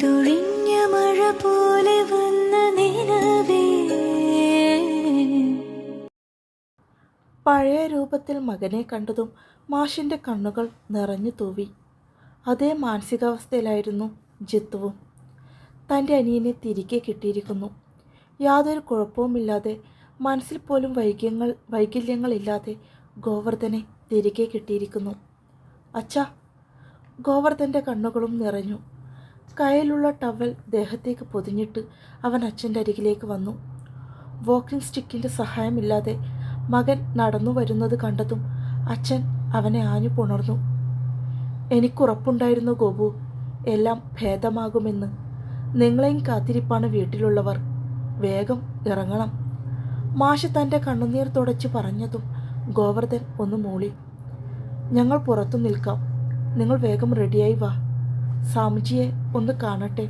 പെയ്തൊഴിഞ്ഞ മഴ പോലെ വന്ന നിലവേ. പഴയ രൂപത്തിൽ മകനെ കണ്ടതും മാഷിന്റെ കണ്ണുകൾ നിറഞ്ഞു തൂവി. അതേ മാനസികാവസ്ഥയിലായിരുന്നു ജിത്തുവും. തന്റെ അനിയനെ തിരികെ കിട്ടിയിരിക്കുന്നു. യാതൊരു കുഴപ്പവുമില്ലാതെ മനസ്സിൽ പോലും വൈകല്യങ്ങൾ വൈകല്യങ്ങളില്ലാതെ ഗോവർദ്ധനെ തിരികെ കിട്ടിയിരിക്കുന്നു. അച്ഛ ഗോവർദ്ധന്റെ കണ്ണുകളും നിറഞ്ഞു. കയ്യിലുള്ള ടവൽ ദേഹത്തേക്ക് പൊതിഞ്ഞിട്ട് അവൻ അച്ഛന്റെ അരികിലേക്ക് വന്നു. വോക്കിംഗ് സ്റ്റിക്കിന്റെ സഹായമില്ലാതെ മകൻ നടന്നു വരുന്നത് കണ്ടതും അച്ഛൻ അവനെ ആഞ്ഞു പുണർന്നു. എനിക്കുറപ്പുണ്ടായിരുന്നു ഗോപു. എല്ലാം ഭേദമാകുമെന്ന്. നിങ്ങളെയും കാത്തിരിപ്പാണ് വീട്ടിലുള്ളവർ. വേഗം ഇറങ്ങണം. മാഷ് തന്റെ കണ്ണുനീർ തുടച്ച് പറഞ്ഞതും ഗോവർദ്ധൻ ഒന്ന് മൂളി. ഞങ്ങൾ പുറത്തു നിൽക്കാം. നിങ്ങൾ വേഗം റെഡിയായി വാ. സാമുജിയെ ഒന്ന് കാണട്ടെ.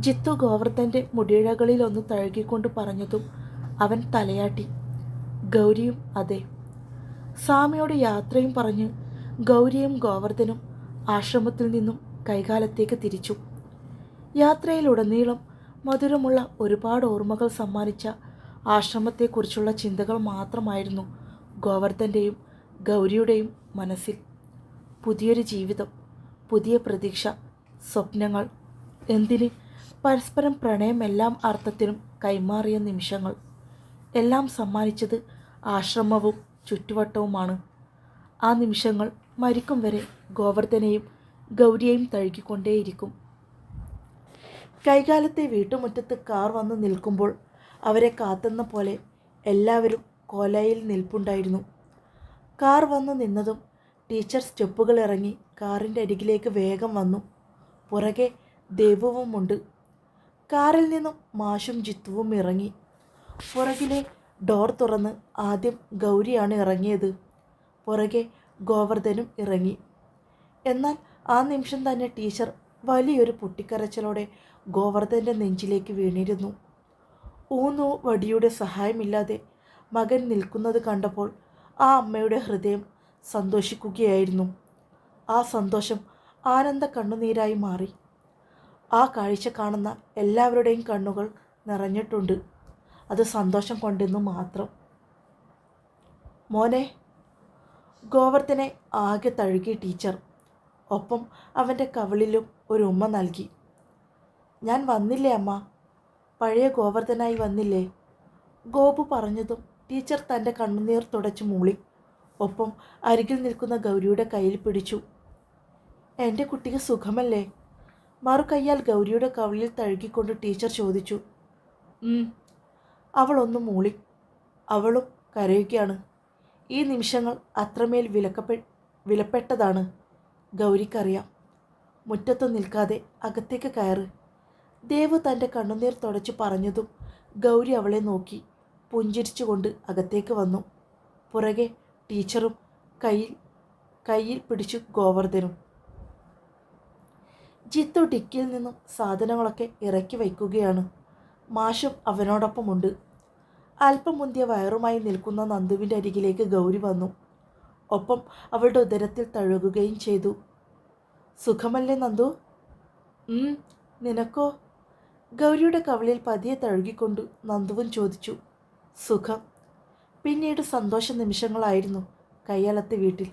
ജിത്തു ഗോവർദ്ധന്റെ മുടിയിഴകളിൽ ഒന്ന് തഴുകിക്കൊണ്ട് പറഞ്ഞതും അവൻ തലയാട്ടി. ഗൗരിയും അതെ. സ്വാമിയോട് യാത്രയും പറഞ്ഞ് ഗൗരിയും ഗോവർദ്ധനും ആശ്രമത്തിൽ നിന്നും കൈകാലത്തേക്ക് തിരിച്ചു. യാത്രയിലുടനീളം മധുരമുള്ള ഒരുപാട് ഓർമ്മകൾ സമ്മാനിച്ച ആശ്രമത്തെക്കുറിച്ചുള്ള ചിന്തകൾ മാത്രമായിരുന്നു ഗോവർദ്ധന്റെയും ഗൗരിയുടെയും മനസ്സിൽ. പുതിയൊരു ജീവിതം. പുതിയ പ്രതീക്ഷ സ്വപ്നങ്ങൾ. എന്തിന്? പരസ്പരം പ്രണയം എല്ലാം അർത്ഥത്തിനും കൈമാറിയ നിമിഷങ്ങൾ. എല്ലാം സമ്മാനിച്ചത് ആശ്രമവും ചുറ്റുവട്ടവുമാണ്. ആ നിമിഷങ്ങൾ മരിക്കും വരെ ഗോവർദ്ധനെയും ഗൗരിയെയും തഴുകിക്കൊണ്ടേയിരിക്കും. കൈകാലത്തെ വീട്ടുമുറ്റത്ത് കാർ വന്ന് നിൽക്കുമ്പോൾ അവരെ കാത്തുന്ന പോലെ എല്ലാവരും കോലയിൽ നിൽപ്പുണ്ടായിരുന്നു. കാർ വന്ന് നിന്നതും ടീച്ചർ സ്റ്റെപ്പുകൾ ഇറങ്ങി കാറിന്റെ അരികിലേക്ക് വേഗം വന്നു. പുറകെ ദേവുവുമുണ്ട്. കാറിൽ നിന്നും മാഷും ജിത്തുവും ഇറങ്ങി. പുറകിലെ ഡോർ തുറന്ന് ആദ്യം ഗൗരിയാണ് ഇറങ്ങിയത്. പുറകെ ഗോവർദ്ധനും ഇറങ്ങി. എന്നാൽ ആ നിമിഷം തന്നെ ടീച്ചർ വലിയൊരു പൊട്ടിക്കരച്ചിലോടെ ഗോവർദ്ധന്റെ നെഞ്ചിലേക്ക് വീണിരുന്നു. ഊന്നു വടിയുടെ സഹായമില്ലാതെ മകൻ നിൽക്കുന്നത് കണ്ടപ്പോൾ ആ അമ്മയുടെ ഹൃദയം സന്തോഷിക്കുകയായിരുന്നു. ആ സന്തോഷം ആനന്ദ കണ്ണുനീരായി മാറി. ആ കാഴ്ച കാണുന്ന എല്ലാവരുടെയും കണ്ണുകൾ നിറഞ്ഞിട്ടുണ്ട്. അത് സന്തോഷം കൊണ്ടെന്നു മാത്രം. മോനെ ഗോവർദ്ധനെ ആകെ തഴുകി ടീച്ചർ. ഒപ്പം അവന്റെ കവിളിലും ഒരു ഉമ്മ നൽകി. ഞാൻ വന്നില്ലേ അമ്മ? പഴയ ഗോവർദ്ധനായി വന്നില്ലേ? ഗോപു പറഞ്ഞതും ടീച്ചർ തന്റെ കണ്ണുനീർ തുടച്ചു മൂളി. ഒപ്പം അരികിൽ നിൽക്കുന്ന ഗൗരിയുടെ കയ്യിൽ പിടിച്ചു. എന്റെ കുട്ടിക്ക് സുഖമല്ലേ? മറു കയ്യാൽ ഗൗരിയുടെ കവിളിൽ തഴുകിക്കൊണ്ട് ടീച്ചർ ചോദിച്ചു. അവളൊന്ന് മൂളി. അവളും കരയുകയാണ്. ഈ നിമിഷങ്ങൾ അത്രമേൽ വിലക്കപ്പെ വിലപ്പെട്ടതാണ്. ഗൗരിക്കറിയാം. മുറ്റത്തു നിൽക്കാതെ അകത്തേക്ക് കയറ്. ദേവു തന്റെ കണ്ണുനീർ തുടച്ച് പറഞ്ഞതും ഗൗരി അവളെ നോക്കി പുഞ്ചിരിച്ചുകൊണ്ട് അകത്തേക്ക് വന്നു. പുറകെ ടീച്ചറും കയ്യിൽ കയ്യിൽ പിടിച്ചു ഗോവർദ്ധനും. ജിത്തു ഡിക്കിയിൽ നിന്നും സാധനങ്ങളൊക്കെ ഇറക്കി വയ്ക്കുകയാണ്. മാഷും അവനോടൊപ്പമുണ്ട്. അല്പം മുന്തിയ വയറുമായി നിൽക്കുന്ന നന്ദുവിന്റെ അരികിലേക്ക് ഗൗരി വന്നു. ഒപ്പം അവളുടെ ഉദരത്തിൽ തഴുകുകയും ചെയ്തു. സുഖമല്ലേ നന്ദു? നിനക്കോ? ഗൗരിയുടെ കവളിൽ പതിയെ തഴുകിക്കൊണ്ട് നന്ദുവും ചോദിച്ചു. സുഖം. പിന്നീട് സന്തോഷ നിമിഷങ്ങളായിരുന്നു കയ്യാലത്തെ വീട്ടിൽ.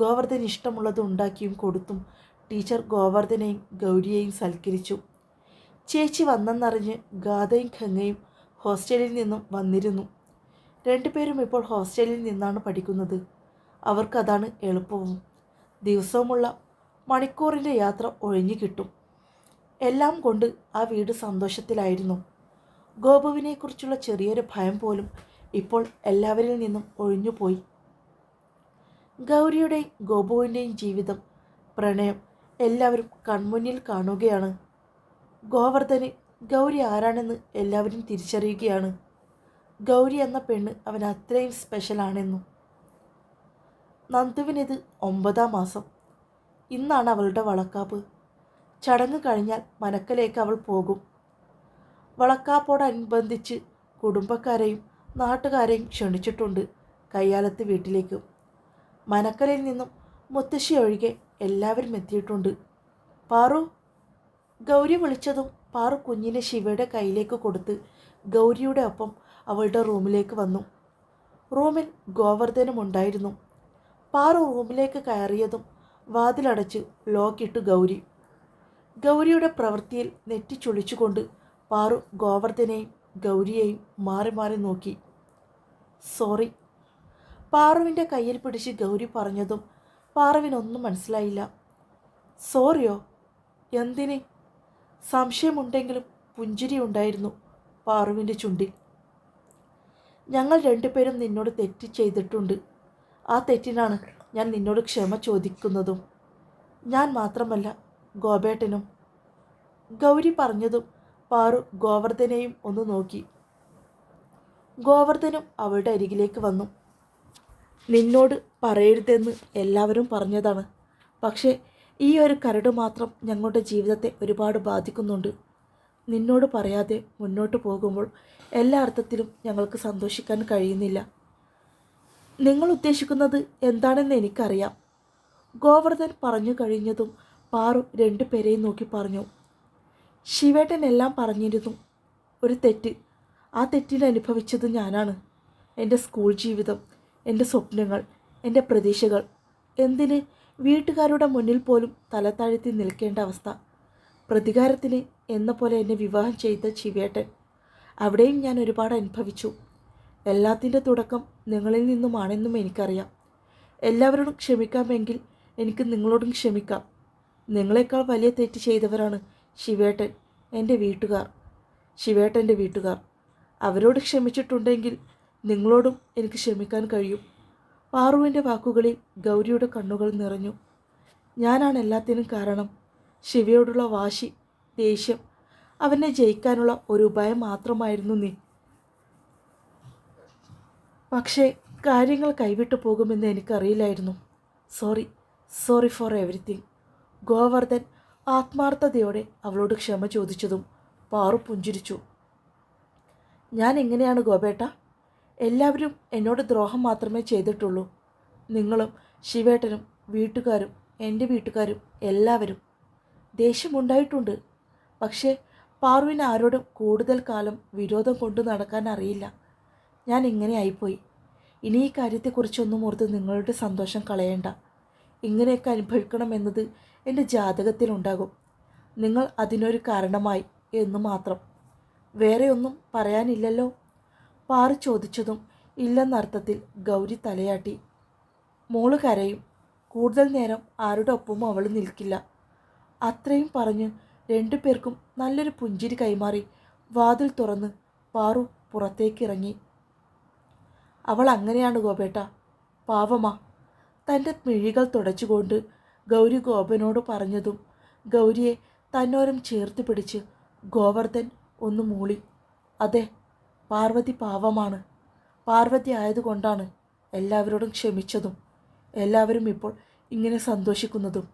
ഗോവർദ്ധൻ ഇഷ്ടമുള്ളത് ഉണ്ടാക്കിയും കൊടുത്തും ടീച്ചർ ഗോവർദ്ധനെയും ഗൗരിയെയും സൽക്കരിച്ചു. ചേച്ചി വന്നെന്നറിഞ്ഞ് ഗാഥയും ഖങ്ങയും ഹോസ്റ്റലിൽ നിന്നും വന്നിരുന്നു. രണ്ടുപേരും ഇപ്പോൾ ഹോസ്റ്റലിൽ നിന്നാണ് പഠിക്കുന്നത്. അവർക്കതാണ് എളുപ്പവും. ദിവസവുമുള്ള മണിക്കൂറിന്റെ യാത്ര ഒഴിഞ്ഞു കിട്ടും. എല്ലാം കൊണ്ട് ആ വീട് സന്തോഷത്തിലായിരുന്നു. ഗോപുവിനെക്കുറിച്ചുള്ള ചെറിയൊരു ഭയം പോലും ഇപ്പോൾ എല്ലാവരിൽ നിന്നും ഒഴിഞ്ഞുപോയി. ഗൗരിയുടെയും ഗോപുവിന്റെയും ജീവിതം പ്രണയം എല്ലാവരും കൺമുന്നിൽ കാണുകയാണ്. ഗോവർദ്ധന് ഗൗരി ആരാണെന്ന് എല്ലാവരും തിരിച്ചറിയുകയാണ്. ഗൗരി എന്ന പെണ്ണ് അവൻ അത്രയും സ്പെഷ്യലാണെന്നും. നന്ദുവിനിത് ഒമ്പതാം മാസം. ഇന്നാണ് അവളുടെ വളക്കാപ്പ്. ചടങ്ങ് കഴിഞ്ഞാൽ മനക്കലേക്ക് അവൾ പോകും. വളക്കാപ്പോടനുബന്ധിച്ച് കുടുംബക്കാരെയും നാട്ടുകാരെയും ക്ഷണിച്ചിട്ടുണ്ട് കയ്യാലത്ത് വീട്ടിലേക്കും. മനക്കലയിൽ നിന്നും മുത്തശ്ശി ഒഴികെ എല്ലാവരും എത്തിയിട്ടുണ്ട്. പാറു ഗൗരി വിളിച്ചതും പാറു കുഞ്ഞിനെ ശിവയുടെ കയ്യിലേക്ക് കൊടുത്ത് ഗൗരിയുടെ ഒപ്പം അവളുടെ റൂമിലേക്ക് വന്നു. റൂമിൽ ഗോവർദ്ധനം ഉണ്ടായിരുന്നു. പാറു റൂമിലേക്ക് കയറിയതും വാതിലടച്ച് ലോക്കിട്ടു ഗൗരി. ഗൗരിയുടെ പ്രവൃത്തിയിൽ നെറ്റിച്ചൊളിച്ചുകൊണ്ട് പാറു ഗോവർദ്ധനെയും ഗൗരിയെയും മാറി മാറി നോക്കി. സോറി. പാറുവിന്റെ കയ്യിൽ പിടിച്ച് ഗൗരി പറഞ്ഞതും പാറുവിനൊന്നും മനസ്സിലായില്ല. സോറിയോ? എന്തിന്? സംശയമുണ്ടെങ്കിലും പുഞ്ചിരി ഉണ്ടായിരുന്നു പാറുവിന്റെ ചുണ്ടിൽ. ഞങ്ങൾ രണ്ടുപേരും നിന്നോട് തെറ്റ് ചെയ്തിട്ടുണ്ട്. ആ തെറ്റിനാണ് ഞാൻ നിന്നോട് ക്ഷമ ചോദിക്കുന്നതും. ഞാൻ മാത്രമല്ല ഗോപേട്ടനും. ഗൗരി പറഞ്ഞതും പാറു ഗോവർദ്ധനെയും ഒന്ന് നോക്കി. ഗോവർദ്ധനും അവളുടെ അരികിലേക്ക് വന്നു. നിന്നോട് പറയരുതെന്ന് എല്ലാവരും പറഞ്ഞതാണ്. പക്ഷേ ഈ ഒരു കരട് മാത്രം ഞങ്ങളുടെ ജീവിതത്തെ ഒരുപാട് ബാധിക്കുന്നുണ്ട്. നിന്നോട് പറയാതെ മുന്നോട്ട് പോകുമ്പോൾ എല്ലാ അർത്ഥത്തിലും ഞങ്ങൾക്ക് സന്തോഷിക്കാൻ കഴിയുന്നില്ല. നിങ്ങൾ ഉദ്ദേശിക്കുന്നത് എന്താണെന്ന് എനിക്കറിയാം. ഗോവർദ്ധൻ പറഞ്ഞു കഴിഞ്ഞതും പാറു രണ്ടു പേരെയും നോക്കി പറഞ്ഞു. ശിവേട്ടൻ എല്ലാം പറഞ്ഞിരുന്നു. ഒരു തെറ്റ്. ആ തെറ്റിൽ അനുഭവിച്ചത് ഞാനാണ്. എന്റെ സ്കൂൾ ജീവിതം എന്റെ സ്വപ്നങ്ങൾ എന്റെ പ്രതീക്ഷകൾ. എന്തിന് വീട്ടുകാരുടെ മുന്നിൽ പോലും തല താഴ്ത്തി നിൽക്കേണ്ട അവസ്ഥ. പ്രതികാരത്തിന് എന്ന പോലെ എന്നെ വിവാഹം ചെയ്ത ചിവേട്ടൻ അവിടെയും ഞാൻ ഒരുപാട് അനുഭവിച്ചു. എല്ലാത്തിന്റെ തുടക്കം നിങ്ങളിൽ നിന്നുമാണെന്നും എനിക്കറിയാം. എല്ലാവരോടും ക്ഷമിക്കാമെങ്കിൽ എനിക്ക് നിങ്ങളോടും ക്ഷമിക്കാം. നിങ്ങളെക്കാൾ വലിയ തെറ്റ് ചെയ്തവരാണ് ശിവേട്ടൻ എന്റെ വീട്ടുകാർ. ശിവേട്ടന്റെ വീട്ടുകാർ. അവരോട് ക്ഷമിച്ചിട്ടുണ്ടെങ്കിൽ നിങ്ങളോടും എനിക്ക് ക്ഷമിക്കാൻ കഴിയും. പാറുവിന്റെ വാക്കുകളിൽ ഗൗരിയുടെ കണ്ണുകൾ നിറഞ്ഞു. ഞാനാണ് എല്ലാത്തിനും കാരണം. ശിവയോടുള്ള വാശി ദേഷ്യം അവനെ ജയിക്കാനുള്ള ഒരു ഉപായം മാത്രമായിരുന്നു നീ. പക്ഷേ കാര്യങ്ങൾ കൈവിട്ടു പോകുമെന്ന് എനിക്കറിയില്ലായിരുന്നു. Sorry sorry for everything Govardhan ആത്മാർത്ഥതയോടെ അവളോട് ക്ഷമ ചോദിച്ചതും പാറു പുഞ്ചിരിച്ചു. ഞാൻ എങ്ങനെയാണ് ഗോപേട്ട? എല്ലാവരും എന്നോട് ദ്രോഹം മാത്രമേ ചെയ്തിട്ടുള്ളൂ. നിങ്ങളും ശിവേട്ടനും വീട്ടുകാരും എന്റെ വീട്ടുകാരും എല്ലാവരും. ദേഷ്യമുണ്ടായിട്ടുണ്ട്. പക്ഷേ പാർവിന് ആരോടും കൂടുതൽ കാലം വിരോധം കൊണ്ടു നടക്കാൻ അറിയില്ല. ഞാൻ ഇങ്ങനെ ആയിപ്പോയി. ഇനി ഈ കാര്യത്തെക്കുറിച്ചൊന്നും ഓർത്ത് നിങ്ങളുടെ സന്തോഷം കളയണ്ട. ഇങ്ങനെയൊക്കെ അനുഭവിക്കണമെന്നത് എന്റെ ജാതകത്തിലുണ്ടാകും. നിങ്ങൾ അതിനൊരു കാരണമായി എന്ന് മാത്രം. വേറെ ഒന്നും പറയാനില്ലല്ലോ? പാറു ചോദിച്ചതും ഇല്ലെന്നർത്ഥത്തിൽ ഗൗരി തലയാട്ടി. മോൾ കരയും. കൂടുതൽ നേരം ആരുടെ ഒപ്പവും അവൾ നിൽക്കില്ല. അത്രയും പറഞ്ഞ് രണ്ടു പേർക്കും നല്ലൊരു പുഞ്ചിരി കൈമാറി വാതിൽ തുറന്ന് പാറു പുറത്തേക്കിറങ്ങി. അവൾ അങ്ങനെയാണ് ഗോപേട്ട. പാവമാ. തന്റെ മിഴികൾ തുടച്ചുകൊണ്ട് ഗൗരി ഗോപനോട് പറഞ്ഞതും ഗൗരിയെ തന്നോരം ചേർത്ത് പിടിച്ച് ഗോവർദ്ധൻ ഒന്ന് മൂളി. അതെ പാർവതി പാവമാണ്. പാർവതി ആയതുകൊണ്ടാണ് എല്ലാവരോടും ക്ഷമിച്ചതും എല്ലാവരും ഇപ്പോൾ ഇങ്ങനെ സന്തോഷിക്കുന്നതും.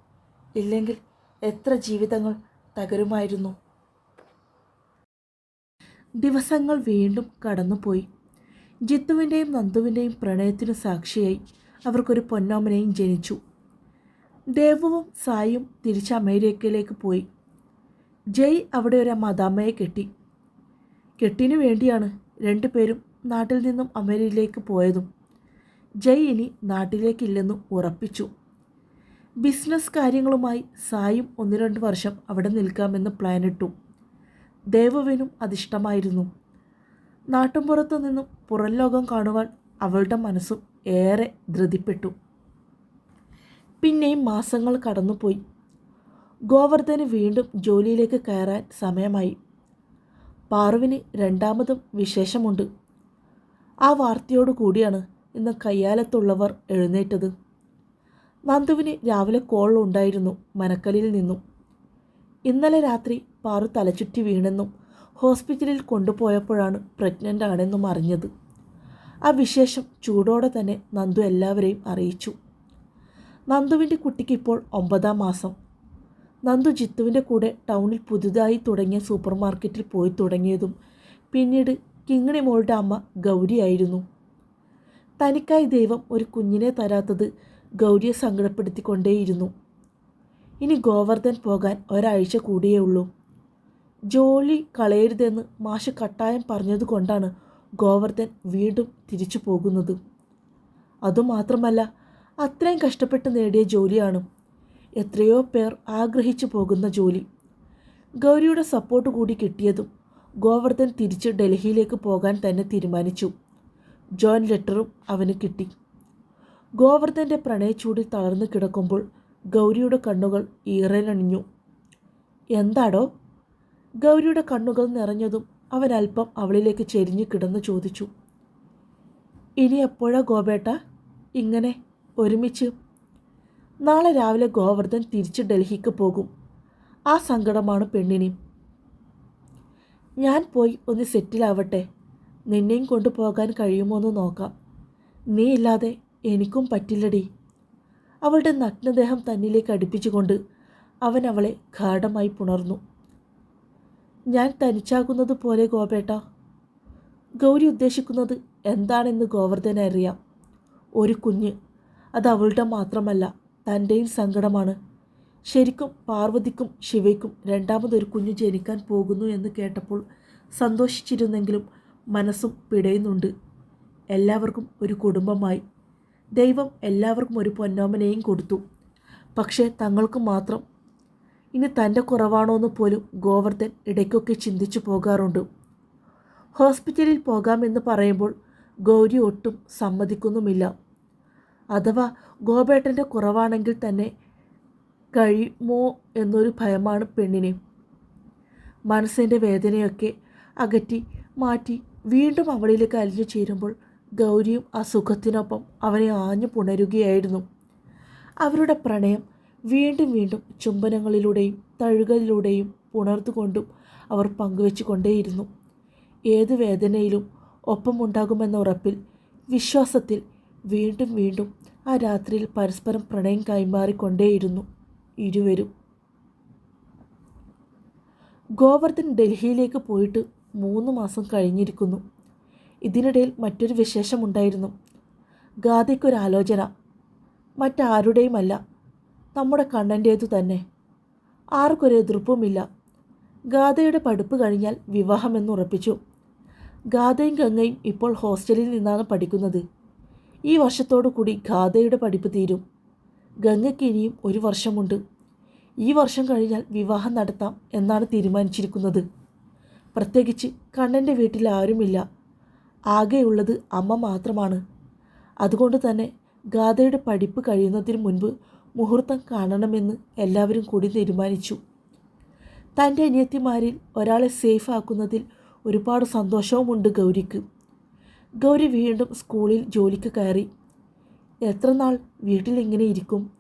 ഇല്ലെങ്കിൽ എത്ര ജീവിതങ്ങൾ തകരുമായിരുന്നു. ദിവസങ്ങൾ വീണ്ടും കടന്നുപോയി. ജിത്തുവിന്റെയും നന്ദുവിന്റെയും പ്രണയത്തിനു സാക്ഷിയായി അവർക്കൊരു പൊന്നോമനയും ജനിച്ചു. ദേവുവും സായും തിരിച്ച് അമേരിക്കയിലേക്ക് പോയി. ജയ് അവിടെ ഒരു മദാമ്മയെ കെട്ടി. കെട്ടിനു വേണ്ടിയാണ് രണ്ടുപേരും നാട്ടിൽ നിന്നും അമേരിക്കയിലേക്ക് പോയതും. ജയ് ഇനി നാട്ടിലേക്കില്ലെന്നും ഉറപ്പിച്ചു. ബിസിനസ് കാര്യങ്ങളുമായി സായും ഒന്ന് രണ്ട് വർഷം അവിടെ നിൽക്കാമെന്ന് പ്ലാനിട്ടു. ദേവവിനും അതിഷ്ടമായിരുന്നു. നാട്ടുംപുറത്തു നിന്നും പുറം ലോകം കാണുവാൻ അവളുടെ മനസ്സും ഏറെ ധൃതിപ്പെട്ടു. പിന്നെയും മാസങ്ങൾ കടന്നുപോയി. ഗോവർദ്ധന് വീണ്ടും ജോലിയിലേക്ക് കയറാൻ സമയമായി. പാറുവിന് രണ്ടാമതും വിശേഷമുണ്ട്. ആ വാർത്തയോടു കൂടിയാണ് ഇന്ന് കയ്യാലത്തുള്ളവർ എഴുന്നേറ്റത്. നന്ദുവിന് രാവിലെ കോൾ ഉണ്ടായിരുന്നു മനക്കലിൽ നിന്നും. ഇന്നലെ രാത്രി പാറു തലചുറ്റി വീണെന്നും ഹോസ്പിറ്റലിൽ കൊണ്ടുപോയപ്പോഴാണ് പ്രഗ്നന്റ് ആണെന്നും അറിഞ്ഞത്. ആ വിശേഷം ചൂടോടെ തന്നെ നന്ദു എല്ലാവരെയും അറിയിച്ചു. നന്ദുവിന്റെ കുട്ടിക്കിപ്പോൾ ഒമ്പതാം മാസം. നന്ദു ജിത്തുവിന്റെ കൂടെ ടൗണിൽ പുതുതായി തുടങ്ങിയ സൂപ്പർ മാർക്കറ്റിൽ പോയി തുടങ്ങിയതും പിന്നീട് കിങ്ങിണി മോളുടെ അമ്മ ഗൗരിയായിരുന്നു തനിക്കായി ദൈവം ഒരു കുഞ്ഞിനെ തരാത്തത് ഗൗരിയെ സങ്കടപ്പെടുത്തിക്കൊണ്ടേയിരുന്നു. ഇനി ഗോവർദ്ധൻ പോകാൻ ഒരാഴ്ച കൂടിയേ ഉള്ളൂ. ജോലി കളയരുതെന്ന് മാഷ് കട്ടായം പറഞ്ഞതുകൊണ്ടാണ് ഗോവർദ്ധൻ വീണ്ടും തിരിച്ചു പോകുന്നത്. അതുമാത്രമല്ല അത്രയും കഷ്ടപ്പെട്ട് നേടിയ ജോലിയാണ് എത്രയോ പേർ ആഗ്രഹിച്ചു പോകുന്ന ജോലി. ഗൗരിയുടെ സപ്പോർട്ട് കൂടി കിട്ടിയതും ഗോവർദ്ധൻ തിരിച്ച് ഡൽഹിയിലേക്ക് പോകാൻ തന്നെ തീരുമാനിച്ചു. ജോൺ ലെറ്ററും അവന് കിട്ടി. ഗോവർദ്ധന്റെ പ്രണയച്ചൂടിൽ തളർന്നു കിടക്കുമ്പോൾ ഗൗരിയുടെ കണ്ണുകൾ ഈറനണിഞ്ഞു. എന്താടോ? ഗൗരിയുടെ കണ്ണുകൾ നിറഞ്ഞതും അവൻ അല്പം അവളിലേക്ക് ചെരിഞ്ഞു കിടന്ന് ചോദിച്ചു. ഇനി എപ്പോഴാ ഗോപേട്ട? ഇങ്ങനെ ഒരുമിച്ച് നാളെ രാവിലെ ഗോവർദ്ധൻ തിരിച്ച് ഡൽഹിക്ക് പോകും. ആ സങ്കടമാണ് പെണ്ണിനെയും ഞാൻ പോയി ഒന്ന് സെറ്റിലാവട്ടെ. നിന്നെയും കൊണ്ടുപോകാൻ കഴിയുമോ എന്ന് നോക്കാം. നീ ഇല്ലാതെ എനിക്കും പറ്റില്ലടി. അവളുടെ നഗ്നദേഹം തന്നിലേക്ക് അടുപ്പിച്ചുകൊണ്ട് അവൻ അവളെ ഗാഠമായി പുണർന്നു. ഞാൻ തനിച്ചാകുന്നത് പോലെ ഗോപേട്ട. ഗൗരി ഉദ്ദേശിക്കുന്നത് എന്താണെന്ന് ഗോവർദ്ധന അറിയാം. ഒരു കുഞ്ഞ് അത് അവളുടെ മാത്രമല്ല. തന്റെയും സങ്കടമാണ്. ശരിക്കും പാർവതിക്കും ശിവയ്ക്കും രണ്ടാമതൊരു കുഞ്ഞു ജനിക്കാൻ പോകുന്നു എന്ന് കേട്ടപ്പോൾ സന്തോഷിച്ചിരുന്നെങ്കിലും മനസ്സും പിടയുന്നുണ്ട്. എല്ലാവർക്കും ഒരു കുടുംബമായി. ദൈവം എല്ലാവർക്കും ഒരു പൊന്നോമനെയും കൊടുത്തു. പക്ഷേ തങ്ങൾക്ക് മാത്രം. ഇനി തന്റെ കുറവാണോ എന്ന് പോലും ഗോവർദ്ധൻ ഇടയ്ക്കൊക്കെ ചിന്തിച്ചു പോകാറുണ്ട്. ഹോസ്പിറ്റലിൽ പോകാമെന്ന് പറയുമ്പോൾ ഗൗരി ഒട്ടും സമ്മതിക്കുന്നുമില്ല. അഥവാ ഗോപേട്ടന്റെ കുറവാണെങ്കിൽ തന്നെ കഴിയുമോ എന്നൊരു ഭയമാണ് പെണ്ണിന്. മനസ്സിന്റെ വേദനയൊക്കെ അകറ്റി മാറ്റി വീണ്ടും അവളിലേക്ക് അലിഞ്ഞു ചേരുമ്പോൾ ഗൗരിയും അസുഖത്തിനൊപ്പം സുഖത്തിനൊപ്പം അവനെ ആഞ്ഞു പുണരുകയായിരുന്നു. അവരുടെ പ്രണയം വീണ്ടും വീണ്ടും ചുംബനങ്ങളിലൂടെയും തഴുകലിലൂടെയും പുണർന്നുകൊണ്ടും അവർ പങ്കുവെച്ചു കൊണ്ടേയിരുന്നു ഏത് വേദനയിലും ഒപ്പമുണ്ടാകുമെന്ന ഉറപ്പിൽ വിശ്വാസത്തിൽ വീണ്ടും വീണ്ടും ആ രാത്രിയിൽ പരസ്പരം പ്രണയം കൈമാറിക്കൊണ്ടേയിരുന്നു ഇരുവരും. ഗോവർദ്ധൻ ഡൽഹിയിലേക്ക് പോയിട്ട് മൂന്ന് മാസം കഴിഞ്ഞിരിക്കുന്നു. ഇതിനിടയിൽ മറ്റൊരു വിശേഷമുണ്ടായിരുന്നു. ഗാഥയ്ക്കൊരാലോചന. മറ്റാരുടെയുമല്ല. നമ്മുടെ കണ്ണന്റേതു തന്നെ. ആർക്കൊരു എതിർപ്പുമില്ല. ഗാഥയുടെ പഠിപ്പ് കഴിഞ്ഞാൽ വിവാഹമെന്ന് ഉറപ്പിച്ചു ഗാഥയും ഗംഗയും ഇപ്പോൾ ഹോസ്റ്റലിൽ നിന്നാണ് പഠിക്കുന്നത്. ഈ വർഷത്തോടു കൂടി ഗാഥയുടെ പഠിപ്പ് തീരും. ഗംഗയ്ക്ക് ഒരു വർഷമുണ്ട്. ഈ വർഷം കഴിഞ്ഞാൽ വിവാഹം നടത്താം എന്നാണ് തീരുമാനിച്ചിരിക്കുന്നത്. പ്രത്യേകിച്ച് കണ്ണന്റെ വീട്ടിൽ ആരുമില്ല. ആകെയുള്ളത് അമ്മ മാത്രമാണ്. അതുകൊണ്ട് തന്നെ ഗാഥയുടെ പഠിപ്പ് കഴിയുന്നതിന് മുൻപ് മുഹൂർത്തം കാണണമെന്ന് എല്ലാവരും കൂടി തീരുമാനിച്ചു. തന്റെ അനിയത്തിമാരിൽ ഒരാളെ സേഫ് ആക്കുന്നതിൽ ഒരുപാട് സന്തോഷവുമുണ്ട് ഗൗരിക്ക്. ഗൗരി വീണ്ടും സ്കൂളിൽ ജോലിക്ക് കയറി. എത്ര നാൾ വീട്ടിലിങ്ങനെ ഇരിക്കും?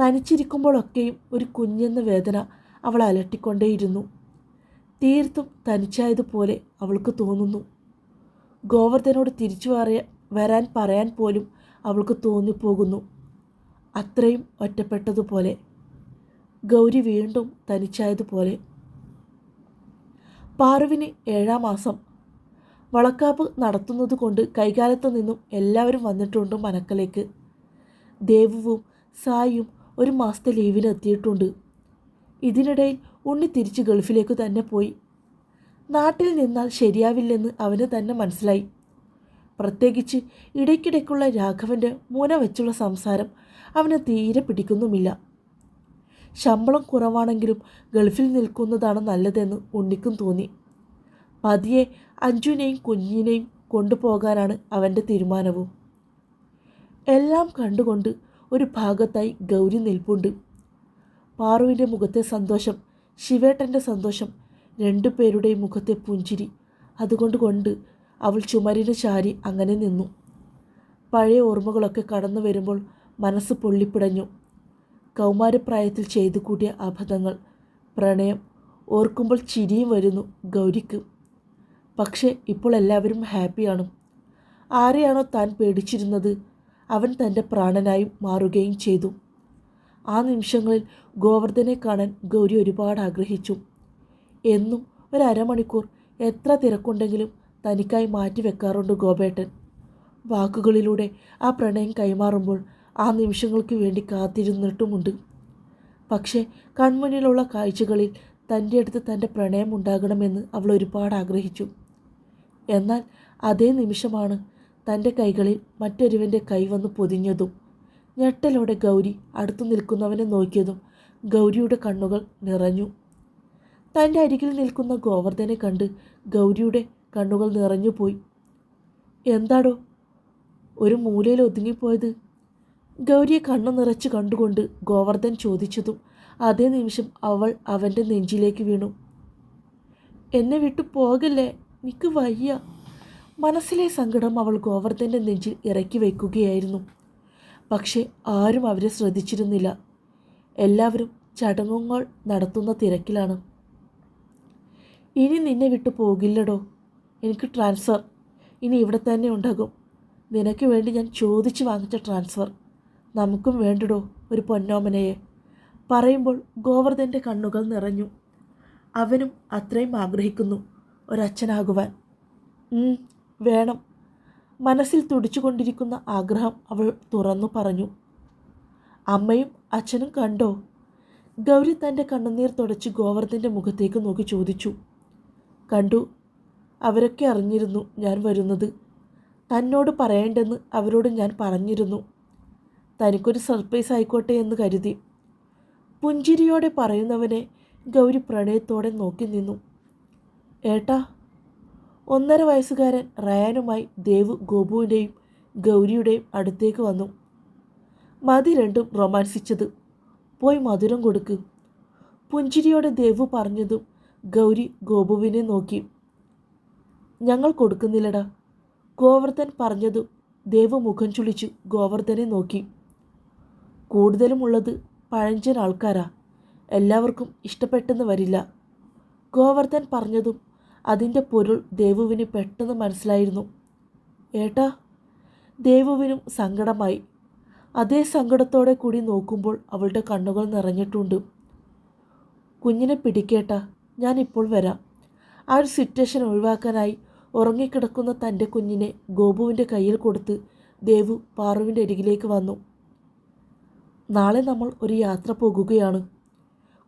തനിച്ചിരിക്കുമ്പോഴൊക്കെയും ഒരു കുഞ്ഞെന്ന വേദന അവൾ അലട്ടിക്കൊണ്ടേയിരുന്നു. തീർത്തും തനിച്ചായതുപോലെ അവൾക്ക് തോന്നുന്നു. ഗോവർദ്ധനോട് തിരിച്ചു വരാൻ പറയാൻ പോലും അവൾക്ക് തോന്നിപ്പോകുന്നു. അത്രയും ഒറ്റപ്പെട്ടതുപോലെ. ഗൗരി വീണ്ടും തനിച്ചായതുപോലെ. പാറുവിന് ഏഴാം മാസം വളക്കാപ്പ് നടത്തുന്നത് കൊണ്ട് കൈകാലത്ത് നിന്നും എല്ലാവരും വന്നിട്ടുണ്ട് മനക്കലേക്ക്. ദേവുവും സായും ഒരു മാസത്തെ ലീവിന് എത്തിയിട്ടുണ്ട്. ഇതിനിടയിൽ ഉണ്ണി തിരിച്ച് ഗൾഫിലേക്ക് തന്നെ പോയി. നാട്ടിൽ നിന്നാൽ ശരിയാവില്ലെന്ന് അവന് തന്നെ മനസ്സിലായി. പ്രത്യേകിച്ച് ഇടയ്ക്കിടയ്ക്കുള്ള രാഘവന്റെ മൂന വെച്ചുള്ള സംസാരം അവന് തീരെ പിടിക്കുന്നുമില്ല. ശമ്പളം കുറവാണെങ്കിലും ഗൾഫിൽ നിൽക്കുന്നതാണ് നല്ലതെന്ന് ഉണ്ണിക്കും തോന്നി. പതിയെ അഞ്ജുനെയും കുഞ്ഞിനെയും കൊണ്ടുപോകാനാണ് അവന്റെ തീരുമാനവും. എല്ലാം കണ്ടുകൊണ്ട് ഒരു ഭാഗത്തായി ഗൗരി നിൽപ്പുണ്ട്. പാറുവിന്റെ മുഖത്തെ സന്തോഷം ശിവേട്ടന്റെ സന്തോഷം രണ്ടു പേരുടെയും മുഖത്തെ പുഞ്ചിരി അതുകൊണ്ട് കൊണ്ട് അവൾ ചുമരിന് ചാരി അങ്ങനെ നിന്നു. പഴയ ഓർമ്മകളൊക്കെ കടന്നു വരുമ്പോൾ മനസ്സ് പൊള്ളിപ്പിടഞ്ഞു. കൗമാരപ്രായത്തിൽ ചെയ്തു കൂട്ടിയ അബദ്ധങ്ങൾ പ്രണയം ഓർക്കുമ്പോൾ ചിരിയും വരുന്നു ഗൗരിക്ക്. പക്ഷേ ഇപ്പോൾ എല്ലാവരും ഹാപ്പിയാണ്. ആരെയാണോ താൻ പേടിച്ചിരുന്നത് അവൻ തന്റെ പ്രാണനായും മാറുകയും ചെയ്തു. ആ നിമിഷങ്ങളിൽ ഗോവർദ്ധനെ കാണാൻ ഗൗരി ഒരുപാട് ആഗ്രഹിച്ചു. എന്നും ഒരു അരമണിക്കൂർ എത്ര തിരക്കുണ്ടെങ്കിലും തനിക്കായി മാറ്റിവെക്കാറുണ്ട് ഗോപേട്ടൻ. വാക്കുകളിലൂടെ ആ പ്രണയം കൈമാറുമ്പോൾ ആ നിമിഷങ്ങൾക്ക് വേണ്ടി കാത്തിരുന്നിട്ടുമുണ്ട്. പക്ഷേ കൺമുന്നിലുള്ള കാഴ്ചകളിൽ തന്റെ അടുത്ത് തന്റെ പ്രണയം ഉണ്ടാകണമെന്ന് അവൾ ഒരുപാട് ആഗ്രഹിച്ചു. എന്നാൽ അതേ നിമിഷമാണ് തന്റെ കൈകളിൽ മറ്റൊരുവന്റെ കൈ വന്ന് പൊതിഞ്ഞതും. ഞെട്ടലോടെ ഗൗരി അടുത്തു നിൽക്കുന്നവനെ നോക്കിയതും ഗൗരിയുടെ കണ്ണുകൾ നിറഞ്ഞു. തന്റെ അരികിൽ നിൽക്കുന്ന ഗോവർദ്ധനെ കണ്ട് ഗൗരിയുടെ കണ്ണുകൾ നിറഞ്ഞുപോയി എന്താടോ ഒരു മൂലയിൽ ഒതുങ്ങിപ്പോയത്? ഗൗരിയെ കണ്ണു നിറച്ച് കണ്ടുകൊണ്ട് ഗോവർദ്ധൻ ചോദിച്ചതും അതേ നിമിഷം അവൾ അവന്റെ നെഞ്ചിലേക്ക് വീണു. എന്നെ വിട്ടു പോകല്ലേ? നിക്ക് വയ്യ. മനസ്സിലെ സങ്കടം അവൾ ഗോവർദ്ധന്റെ നെഞ്ചിൽ ഇറക്കി വയ്ക്കുകയായിരുന്നു. പക്ഷേ ആരും അവരെ ശ്രദ്ധിച്ചിരുന്നില്ല. എല്ലാവരും ചടങ്ങുകൾ നടത്തുന്ന തിരക്കിലാണ്. ഇനി നിന്നെ വിട്ടു പോകില്ലടോ. എനിക്ക് ട്രാൻസ്ഫർ. ഇനി ഇവിടെ തന്നെ ഉണ്ടാകും. നിനക്ക് വേണ്ടി ഞാൻ ചോദിച്ചു വാങ്ങിച്ച ട്രാൻസ്ഫർ. നമുക്കും വേണ്ടടോ ഒരു പൊന്നോമനയെ. പറയുമ്പോൾ ഗോവർദ്ധന്റെ കണ്ണുകൾ നിറഞ്ഞു. അവനും അത്രയും ആഗ്രഹിക്കുന്നു. ഒരച്ഛനാകുവാൻ. വേണം. മനസ്സിൽ തുടിച്ചുകൊണ്ടിരിക്കുന്ന ആഗ്രഹം അവൾ തുറന്നു പറഞ്ഞു. അമ്മയും അച്ഛനും കണ്ടോ? ഗൗരി തന്റെ കണ്ണുനീർ തുടച്ച് ഗോവർദ്ധന്റെ മുഖത്തേക്ക് നോക്കി ചോദിച്ചു. കണ്ടു. അവരൊക്കെ അറിഞ്ഞിരുന്നു ഞാൻ വരുന്നത്. തന്നോട് പറയേണ്ടെന്ന് അവരോട് ഞാൻ പറഞ്ഞിരുന്നു. തനിക്കൊരു സർപ്രൈസ് ആയിക്കോട്ടെ എന്ന് കരുതി. പുഞ്ചിരിയോടെ പറയുന്നവനെ ഗൗരി പ്രണയത്തോടെ നോക്കി നിന്നു. ഏട്ടാ ഒന്നര വയസ്സുകാരൻ റയാനുമായി ദേവ് ഗോപുവിന്റെയും ഗൗരിയുടെയും അടുത്തേക്ക് വന്നു. മതി രണ്ടും റൊമാൻസിച്ചത്. പോയി മധുരം കൊടുക്ക്. പുഞ്ചിരിയോടെ ദേവു പറഞ്ഞതും ഗൗരി ഗോപുവിനെ നോക്കി. ഞങ്ങൾ കൊടുക്കുന്നില്ലടാ. ഗോവർദ്ധൻ പറഞ്ഞതും ദേവു മുഖം ചുളിച്ച് ഗോവർദ്ധനെ നോക്കി. കൂടുതലുമുള്ളത് പഴഞ്ചൻ ആൾക്കാരാ. എല്ലാവർക്കും ഇഷ്ടപ്പെട്ടെന്ന് വരില്ല. ഗോവർദ്ധൻ പറഞ്ഞതും അതിന്റെ പൊരുൾ ദേവുവിന് പെട്ടെന്ന് മനസ്സിലായിരുന്നു. ഏട്ടാ ദേവുവിനും സങ്കടമായി. അതേ സങ്കടത്തോടെ കൂടി നോക്കുമ്പോൾ അവളുടെ കണ്ണുകൾ നിറഞ്ഞിട്ടുണ്ട്. കുഞ്ഞിനെ പിടിക്കേട്ട ഞാനിപ്പോൾ വരാം. ആ ഒരു സിറ്റുവേഷൻ ഒഴിവാക്കാനായി ഉറങ്ങിക്കിടക്കുന്ന തന്റെ കുഞ്ഞിനെ ഗോപുവിന്റെ കയ്യിൽ കൊടുത്ത് ദേവു പാറുവിന്റെ അരികിലേക്ക് വന്നു. നാളെ നമ്മൾ ഒരു യാത്ര പോകുകയാണ്.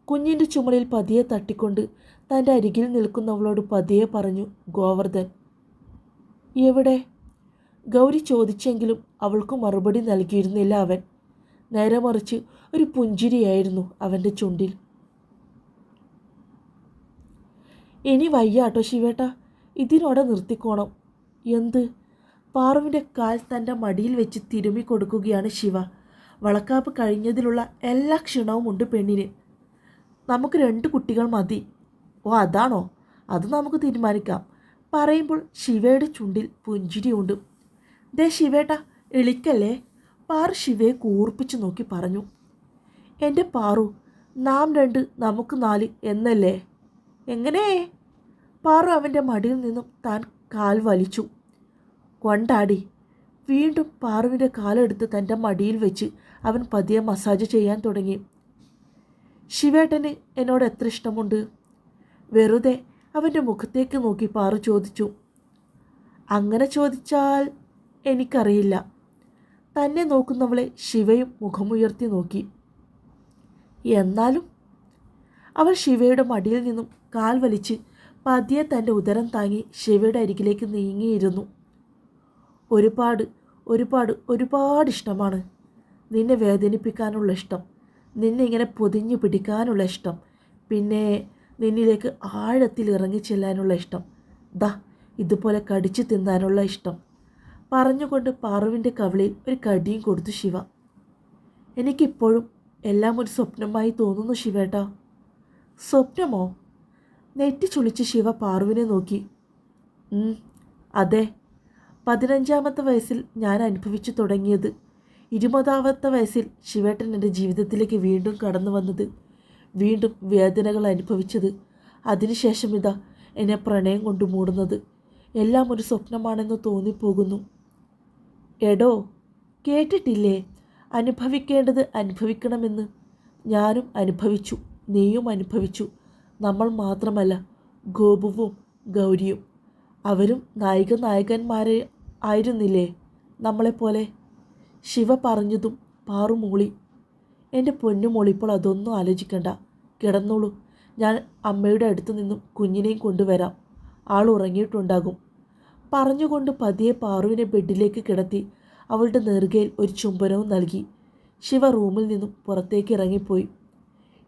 കുഞ്ഞിന്റെ ചുമലിൽ പതിയെ തട്ടിക്കൊണ്ട് തന്റെ അരികിൽ നിൽക്കുന്നവളോട് പതിയെ പറഞ്ഞു ഗോവർദ്ധൻ എവിടെ? ഗൗരി ചോദിച്ചെങ്കിലും അവൾക്ക് മറുപടി നൽകിയിരുന്നില്ല അവൻ. നേരെ മറിച്ച് ഒരു പുഞ്ചിരിയായിരുന്നു അവന്റെ ചുണ്ടിൽ. ഇനി വയ്യാട്ടോ ശിവേട്ട ഇതിനോടെ നിർത്തിക്കോണം. എന്ത്? പാറുവിന്റെ കാൽ തന്റെ മടിയിൽ വെച്ച് തിരുമി കൊടുക്കുകയാണ് ശിവ. വളക്കാപ്പ് കഴിഞ്ഞതിലുള്ള എല്ലാ ക്ഷണവും ഉണ്ട് പെണ്ണിന്. നമുക്ക് രണ്ട് കുട്ടികൾ മതി. ഓ അതാണോ? അത് നമുക്ക് തീരുമാനിക്കാം. പറയുമ്പോൾ ശിവയുടെ ചുണ്ടിൽ പുഞ്ചിരിയുണ്ട് ദേ ശിവേട്ട എളിക്കല്ലേ? പാറു ശിവയെ കൂർപ്പിച്ചു നോക്കി പറഞ്ഞു. എന്റെ പാറു നാം രണ്ട് നമുക്ക് നാല് എന്നല്ലേ? എങ്ങനെ? പാറു അവന്റെ മടിയിൽ നിന്നും താൻ കാൽ വലിച്ചു. കൊണ്ടാടി. വീണ്ടും പാറുവിന്റെ കാലെടുത്ത് തന്റെ മടിയിൽ വെച്ച് അവൻ പതിയെ മസാജ് ചെയ്യാൻ തുടങ്ങി. ശിവേട്ടന് എന്നോട് എത്ര ഇഷ്ടമുണ്ട്? വെറുതെ അവന്റെ മുഖത്തേക്ക് നോക്കി പാറു ചോദിച്ചു. അങ്ങനെ ചോദിച്ചാൽ എനിക്കറിയില്ല. തന്നെ നോക്കുന്നവളെ ശിവയും മുഖമുയർത്തി നോക്കി. എന്നാലും? അവൾ ശിവയുടെ മടിയിൽ നിന്നും കാൽ വലിച്ച് പതിയെ തന്റെ ഉദരം താങ്ങി ശിവയുടെ അരികിലേക്ക് നീങ്ങിയിരുന്നു. ഒരുപാട് ഒരുപാട് ഒരുപാട് ഇഷ്ടമാണ്. നിന്നെ വേദനിപ്പിക്കാനുള്ള ഇഷ്ടം നിന്നെ ഇങ്ങനെ പൊതിഞ്ഞു പിടിക്കാനുള്ള ഇഷ്ടം. പിന്നെ നിന്നിലേക്ക് ആഴത്തിൽ ഇറങ്ങി ചെല്ലാനുള്ള ഇഷ്ടം. ദാ ഇതുപോലെ കടിച്ചു തിന്നാനുള്ള ഇഷ്ടം. പറഞ്ഞുകൊണ്ട് പാറുവിന്റെ കവിളിൽ ഒരു കടിയും കൊടുത്തു ശിവ. എനിക്കിപ്പോഴും എല്ലാം ഒരു സ്വപ്നമായി തോന്നുന്നു ശിവേട്ടാ. സ്വപ്നമോ? നെറ്റി ചുളിച്ച് ശിവ പാറുവിനെ നോക്കി. "ഉം, അതെ. പതിനഞ്ചാമത്തെ വയസ്സിൽ ഞാൻ അനുഭവിച്ചു തുടങ്ങിയത്. ഇരുപതാമത്തെ വയസ്സിൽ ശിവേട്ടൻ എന്റെ ജീവിതത്തിലേക്ക് വീണ്ടും കടന്നു വന്നത്. വീണ്ടും വേദനകൾ അനുഭവിച്ചത്. അതിനുശേഷം ഇതാ എന്നെ പ്രണയം കൊണ്ട് മൂടുന്നത്. എല്ലാം ഒരു സ്വപ്നമാണെന്ന് തോന്നിപ്പോകുന്നു. എടോ കേട്ടിട്ടില്ലേ? അനുഭവിക്കേണ്ടത് അനുഭവിക്കണമെന്ന്. ഞാനും അനുഭവിച്ചു നീയും അനുഭവിച്ചു. നമ്മൾ മാത്രമല്ല ഗോപുവും ഗൗരിയും. അവരും നായിക നായകന്മാരെ ആയിരുന്നില്ലേ നമ്മളെപ്പോലെ? ശിവ പറഞ്ഞതും പാറുമോളി. എന്റെ പൊന്നുമോളിപ്പോൾ അതൊന്നും ആലോചിക്കണ്ട. കിടന്നോളൂ. ഞാൻ അമ്മയുടെ അടുത്ത് നിന്നും കുഞ്ഞിനെയും കൊണ്ടുവരാം. ആൾ ഉറങ്ങിയിട്ടുണ്ടാകും. പറഞ്ഞുകൊണ്ട് പതിയെ പാറുവിനെ ബെഡിലേക്ക് കിടത്തി അവളുടെ നെറുകയിൽ ഒരു ചുംബനവും നൽകി. ശിവ റൂമിൽ നിന്നും പുറത്തേക്ക് ഇറങ്ങിപ്പോയി.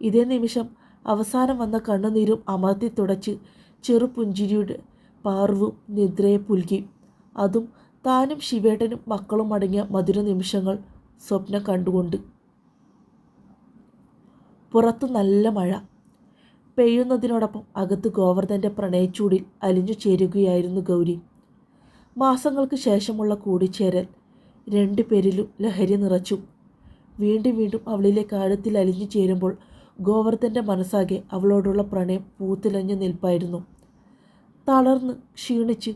ഇതേ നിമിഷം അവസാനം വന്ന കണ്ണുനീരും അമർത്തി തുടച്ച് ചെറുപുഞ്ചിരിയുടെ പാർവും നിദ്രയെ പുൽകി. അതും താനും ശിവേട്ടനും മക്കളും അടങ്ങിയ മധുര നിമിഷങ്ങൾ സ്വപ്നം കണ്ടുകൊണ്ട്. പുറത്തു നല്ല മഴ. പെയ്യുന്നതിനോടൊപ്പം അകത്ത് ഗോവർദ്ധന്റെ പ്രണയച്ചൂടിൽ അലിഞ്ഞു ചേരുകയായിരുന്നു ഗൗരി. മാസങ്ങൾക്ക് ശേഷമുള്ള കൂടിച്ചേരൽ രണ്ടു പേരിലും ലഹരി നിറച്ചു. വീണ്ടും വീണ്ടും അവളിലെ കാഴത്തിൽ അലിഞ്ഞു ചേരുമ്പോൾ ഗോവർദ്ധന്റെ മനസ്സാകെ അവളോടുള്ള പ്രണയം പൂത്തിലഞ്ഞു നിൽപ്പായിരുന്നു. തളർന്ന് ക്ഷീണിച്ച്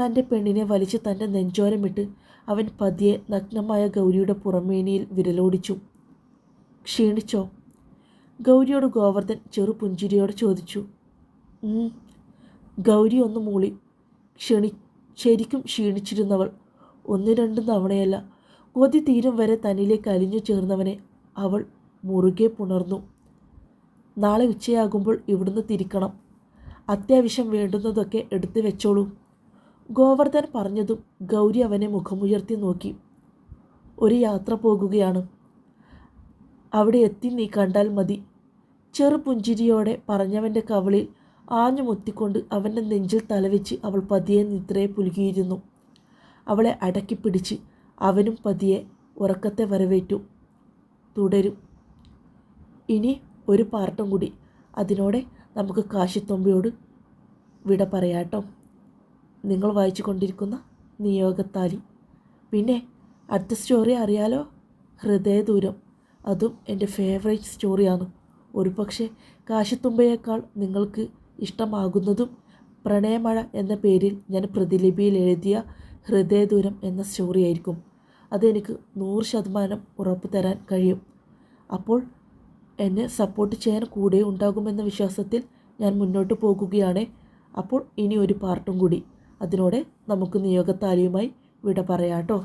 തന്റെ പെണ്ണിനെ വലിച്ച് തന്റെ നെഞ്ചോരമിട്ട് അവൻ പതിയെ നഗ്നമായ ഗൗരിയുടെ പുറമേനിയിൽ വിരലോടിച്ചു. ക്ഷീണിച്ചോ? ഗൗരിയോട് ഗോവർദ്ധൻ ചെറു പുഞ്ചിരിയോട് ചോദിച്ചു. ഗൗരി ഒന്ന് മൂളി. ക്ഷണി ശരിക്കും ക്ഷീണിച്ചിരുന്നവൾ. ഒന്ന് രണ്ടും തവണയല്ല. കൊതി തീരം വരെ തന്നിലേക്ക് അലിഞ്ഞു ചേർന്നവനെ അവൾ മുറുകെ പുണർന്നു. നാളെ ഉച്ചയാകുമ്പോൾ ഇവിടുന്ന് തിരിക്കണം. അത്യാവശ്യം വേണ്ടുന്നതൊക്കെ എടുത്തു വെച്ചോളൂ. ഗോവർദ്ധൻ പറഞ്ഞതും ഗൗരി അവനെ മുഖമുയർത്തി നോക്കി. ഒരു യാത്ര പോകുകയാണ്. അവിടെ എത്തി നീ കണ്ടാൽ മതി. ചെറുപുഞ്ചിരിയോടെ പറഞ്ഞവന്റെ കവളിൽ ആഞ്ഞു മുത്തിക്കൊണ്ട് അവന്റെ നെഞ്ചിൽ തലവെച്ച് അവൾ പതിയെ നിദ്രയെ പുലുകിയിരുന്നു. അവളെ അടക്കി പിടിച്ച് അവനും പതിയെ ഉറക്കത്തെ വരവേറ്റു. തുടരും. ഇനി ഒരു പാർട്ടും കൂടി. അതിനോടെ നമുക്ക് കാശിത്തൊമ്പയോട് വിട പറയാട്ടോ നിങ്ങൾ വായിച്ചു കൊണ്ടിരിക്കുന്ന നിയോഗത്താലി. പിന്നെ അടുത്ത സ്റ്റോറി അറിയാലോ? ഹൃദയദൂരം. അതും എന്റെ ഫേവറേറ്റ് സ്റ്റോറിയാണ് ഒരു പക്ഷേ കാശിത്തുമ്പയേക്കാൾ നിങ്ങൾക്ക് ഇഷ്ടമാകുന്നതും പ്രണയമഴ എന്ന പേരിൽ ഞാൻ പ്രതിലിപിയിൽ എഴുതിയ ഹൃദയദൂരം എന്ന സ്റ്റോറിയായിരിക്കും അതെനിക്ക് നൂറ് ശതമാനം ഉറപ്പ് തരാൻ കഴിയും. അപ്പോൾ എന്നെ സപ്പോർട്ട് ചെയ്യാൻ കൂടെ ഉണ്ടാകുമെന്ന വിശ്വാസത്തിൽ ഞാൻ മുന്നോട്ട് പോകുകയാണ്. അപ്പോൾ ഇനി ഒരു പാർട്ടും കൂടി. അതിനോടെ നമുക്ക് നിയോഗത്താലിയുമായി വിട പറയാട്ടോ.